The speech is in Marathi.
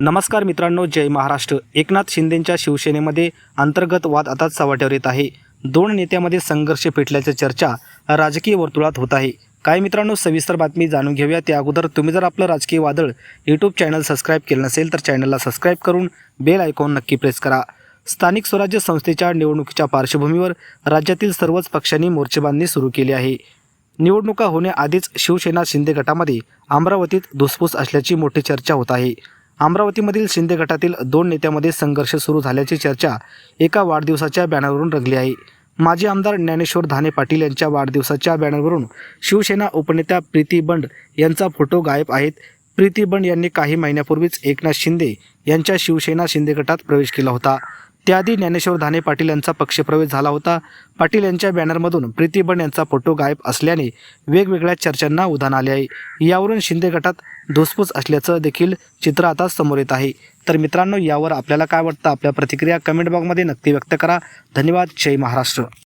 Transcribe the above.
नमस्कार मित्रांनो जय महाराष्ट्र. एकनाथ शिंदेंच्या शिवसेनेमध्ये अंतर्गत वाद आता चव्हाट्यावर येत आहे. दोन नेत्यामध्ये संघर्ष पेटल्याची चर्चा राजकीय वर्तुळात होत आहे. काय मित्रांनो सविस्तर बातमी जाणून घेऊया. त्या अगोदर तुम्ही जर आपलं राजकीय वादळ यूट्यूब चॅनल सबस्क्राईब केलं नसेल तर चॅनलला सबस्क्राईब करून बेल आयकॉन नक्की प्रेस करा. स्थानिक स्वराज्य संस्थेच्या निवडणुकीच्या पार्श्वभूमीवर राज्यातील सर्वच पक्षांनी मोर्चेबांधणी सुरू केली आहे. निवडणुका होण्याआधीच शिवसेना शिंदे गटामध्ये अमरावतीत धुसफूस असल्याची मोठी चर्चा होत आहे. अमरावतीमधील शिंदे गटातील दोन नेत्यामध्ये संघर्ष सुरू झाल्याची चर्चा एका वाढदिवसाच्या बॅनरवरून रंगली आहे. माजी आमदार ज्ञानेश्वर धाने पाटील यांच्या वाढदिवसाच्या बॅनरवरून शिवसेना उपनेत्या प्रीती बंड यांचा फोटो गायब आहेत. प्रीती बंड यांनी काही महिन्यापूर्वीच एकनाथ शिंदे यांच्या शिवसेना शिंदे गटात प्रवेश केला होता. त्याआधी ज्ञानेश्वर धाने पाटील यांचा पक्षप्रवेश झाला होता. पाटील यांच्या बॅनरमधून प्रीती यांचा फोटो गायब असल्याने वेगवेगळ्या चर्चांना उधाण आले आहे. यावरून शिंदे गटात धुसफूस असल्याचं देखील चित्र आता समोर येत आहे. तर मित्रांनो यावर आपल्याला काय वाटतं? आपल्या प्रतिक्रिया कमेंट बॉक्समध्ये नक्की व्यक्त करा. धन्यवाद. जय महाराष्ट्र.